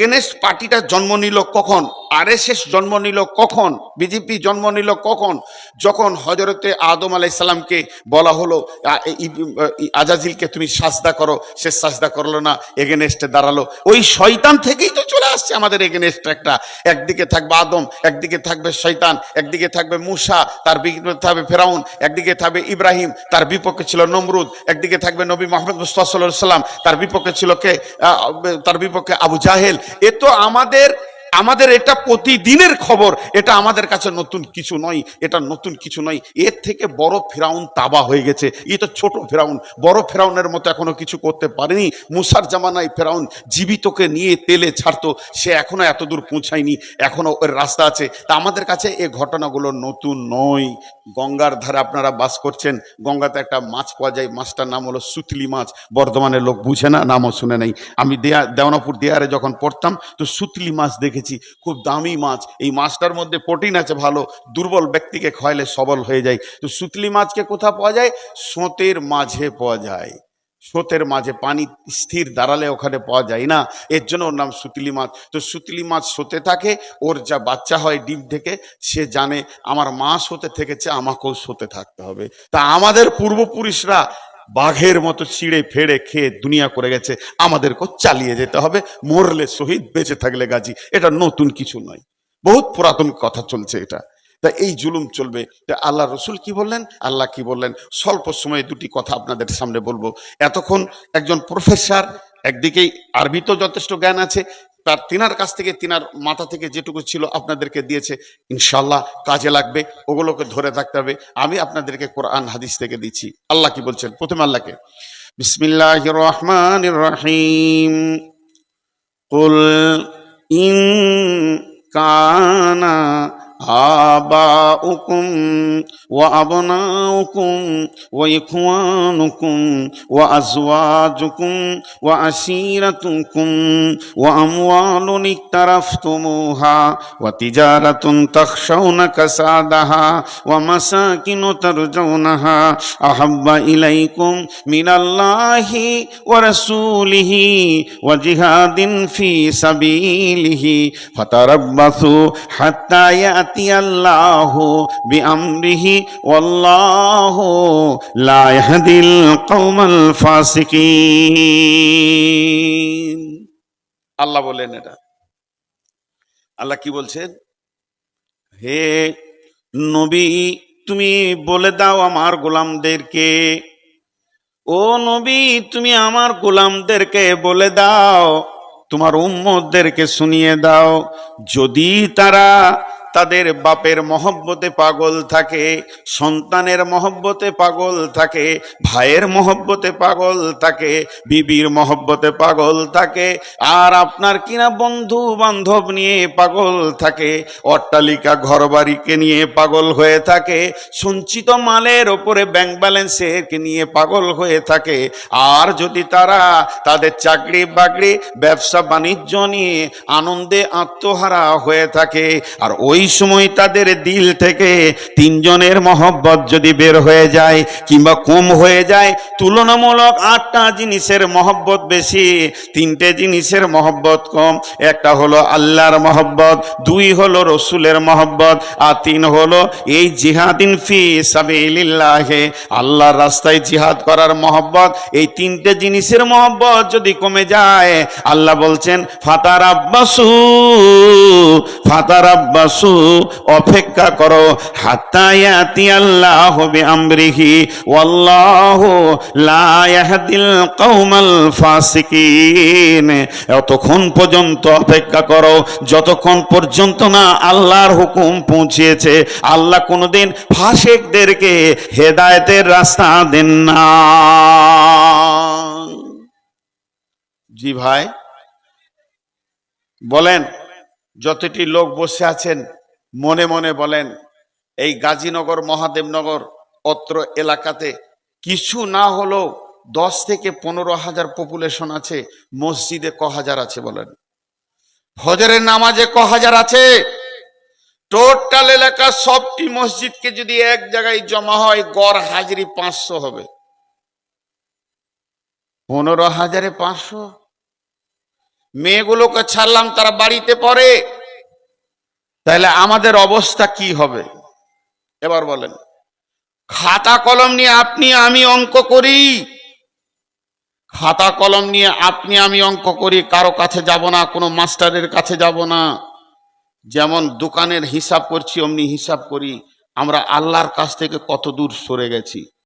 Against পার্টিটা জন্ম নিল কখন? আরএসএস জন্ম নিল কখন? বিজেপি জন্ম নিল কখন? যখন হজরতে আদম আলাইসাল্লামকে বলা হলো আজাজিলকে তুমি সাজদা করো। সে সাজদা করল না এগেনেস্টে দাঁড়াল। ওই শয়তান থেকেই তো চলে আসছে আমাদের এগেনেস্ট একটা। একদিকে থাকবে আদম, একদিকে থাকবে শয়তান, একদিকে থাকবে মুসা, তার থাকবে ফেরাউন, একদিকে থাকবে ইব্রাহিম, তার বিপক্ষে ছিল নমরুদ, একদিকে থাকবে নবী মোহাম্মদ মুস্তফা সাল্লাহ সাল্লাম তার বিপক্ষে ছিল কে? তার বিপক্ষে আবু জাহেল। এ তো আমাদের আমাদের এটা প্রতিদিনের খবর, এটা আমাদের কাছে নতুন কিছু নয়, এটা নতুন কিছু নয়। এর থেকে বড় ফেরাউন তাবা হয়ে গেছে। এ তো ছোট ফেরাউন, বড় ফেরাউনের মতো এখনও কিছু করতে পারেনি। মুসার জামানায় ফেরাউন জীবিতকে নিয়ে তেলে ছাড়তো, সে এখনও এত দূর পৌঁছায়নি, এখনও ওর রাস্তা আছে। তা আমাদের কাছে এ ঘটনাগুলো নতুন নয়। গঙ্গার ধারে আপনারা বাস করছেন, গঙ্গাতে একটা মাছ পাওয়া যায়, মাছটার নাম হলো সুতলি মাছ। বর্ধমানের লোক বুঝে না, নামও শুনে নাই। আমি দেয়া দেওয়ানাপুর দেয়ারে যখন পড়তাম, তো সুতলি মাছ দেখেছি, খুব দামি মাছ। এই মাছটার মধ্যে প্রোটিন আছে ভালো, দুর্বল ব্যক্তিকে খাওয়াইলে সবল হয়ে যায়। তো সুতলি মাছকে কোথা পাওয়া যায়? সোঁতের মাঝে পাওয়া যায়। স্রোতের মাঝে পানি স্থির দাঁড়ালে ওখানে পাওয়া যায় না। এর জন্য ওর নাম সুতলি মাছ। তো সুতলি মাছ সোতে থাকে, ওর যা বাচ্চা হয় ডিম থেকে, সে জানে, আমার মা সোতে থেকেছে, আমাকেও সোতে থাকতে হবে। তা আমাদের পূর্বপুরুষরা বাঘের মতো ছিঁড়ে ফেড়ে খেয়ে দুনিয়া করে গেছে। আমাদেরকেও চালিয়ে যেতে হবে। মরলে শহীদ, বেঁচে থাকলে গাজী। এটা নতুন কিছু নয়। বহুত পুরাতন কথা চলছে এটা। তা এই জুলুম চলবে। তা আল্লাহ রসুল কি বললেন? আল্লাহ কি বললেন? স্বল্প সময়ে দুটি কথা আপনাদের সামনে বলব। এতক্ষণ একজন প্রফেসর, একদিকেই আরবি তো যথেষ্ট জ্ঞান আছে তার তিনার কাছ থেকে, তিনার মাথা থেকে যেটুকু ছিল আপনাদেরকে দিয়েছে ইনশাল্লাহ কাজে লাগবে, ওগুলোকে ধরে থাকতে হবে। আমি আপনাদেরকে কোরআন, হাদিস থেকে দিচ্ছি। আল্লাহ কি বলছেন? প্রথম আল্লাহকে বিসমিল্লাহ রহমান রহিম কুল ইন কানা آباؤكم وأبناؤكم وإخوانكم وأزواجكم وعشيرتكم وأموال اقترفتموها وتجارة تخشون كسادها ومساكن ترجونها أحب إليكم من الله ورسوله وجهاد في سبيله فتربصوا حتى يأتي ইয়াতি বিআমরিহি, ওয়াল্লাহ লা ইয়াহদিল কওমাল ফাসিকিন। আল্লাহ বলেন এটা। আল্লাহ কি বলছেন? হে নবী, তুমি বলে দাও আমার গোলামদেরকে। ও নবী, তুমি আমার গোলামদেরকে বলে দাও, তোমার উম্মদেরকে শুনিয়ে দাও। যদি তারা তাদের বাপের মহব্বতে পাগল থাকে, সন্তানের মহব্বতে পাগল থাকে, ভাইয়ের মহব্বতে পাগল থাকে, বিবির মহব্বতে পাগল থাকে, আর আপনার কিনা বন্ধু বান্ধব নিয়ে পাগল থাকে, অট্টালিকা ঘরবাড়িকে নিয়ে পাগল হয়ে থাকে, সঞ্চিত মালের ওপরে ব্যাংক ব্যালেন্সের নিয়ে পাগল হয়ে থাকে, আর যদি তারা তাদের চাকরি বাকরি, ব্যবসা বাণিজ্য নিয়ে আনন্দে আত্মহারা হয়ে থাকে, আর ওই সময় তাদের দিল থেকে তিনজনের মহব্বত যদি বের হয়ে যায় কিংবা কম হয়ে যায়, তুলনামূলক আটটা জিনিসের মহব্বত বেশি, তিনটে জিনিসের মহব্বত কম। একটা হলো আল্লাহর মহব্বত, দুই হলো রসুলের মহব্বত, আর তিন হলো এই জিহাদিন ফি সাবিলিল্লাহে, আল্লাহর রাস্তায় জিহাদ করার মহব্বত। এই তিনটে জিনিসের মহব্বত যদি কমে যায়, আল্লাহ বলছেন ফাতার আব্বাসু ফাতার আব্বাসু অপেক্ষা করো। এতক্ষণ পর্যন্ত অপেক্ষা করো, যতক্ষণ পর্যন্ত না আল্লাহর হুকুম পৌঁছিয়েছে আল্লাহ কোনোদিন ফাসেকদেরকে হেদায়েতের রাস্তা দেন না। জি ভাই, বলেন, যতটি লোক বসে আছেন মনে মনে বলেন, এই গাজীনগর, মহাদেবনগর অত্র এলাকাতে কিছু না হলেও দশ থেকে পনেরো হাজার পপুলেশন আছে, মসজিদে ক হাজার আছে বলেন। হজরের নামাজে ক হাজার আছে। টোটাল এলাকা সবটি মসজিদকে যদি এক জায়গায় জমা হয়, গড় হাজিরি পাঁচশো হবে। পনেরো হাজারে পাঁচশো? মেয়েগুলোকে ছাড়লাম, তারা বাড়িতে পড়ে। তাহলে আমাদের অবস্থা কি হবে? এবার বলেন, খাতা কলম নিয়ে আপনি আমি অঙ্ক করি? খাতা কলম নিয়ে আপনি আমি অঙ্ক করি, কারও কাছে যাব না, কোনো মাস্টারের কাছে যাব না। যেমন দোকানের হিসাব করছি, অমনি হিসাব করি, আমরা আল্লাহর কাছ থেকে কত দূর সরে গেছি।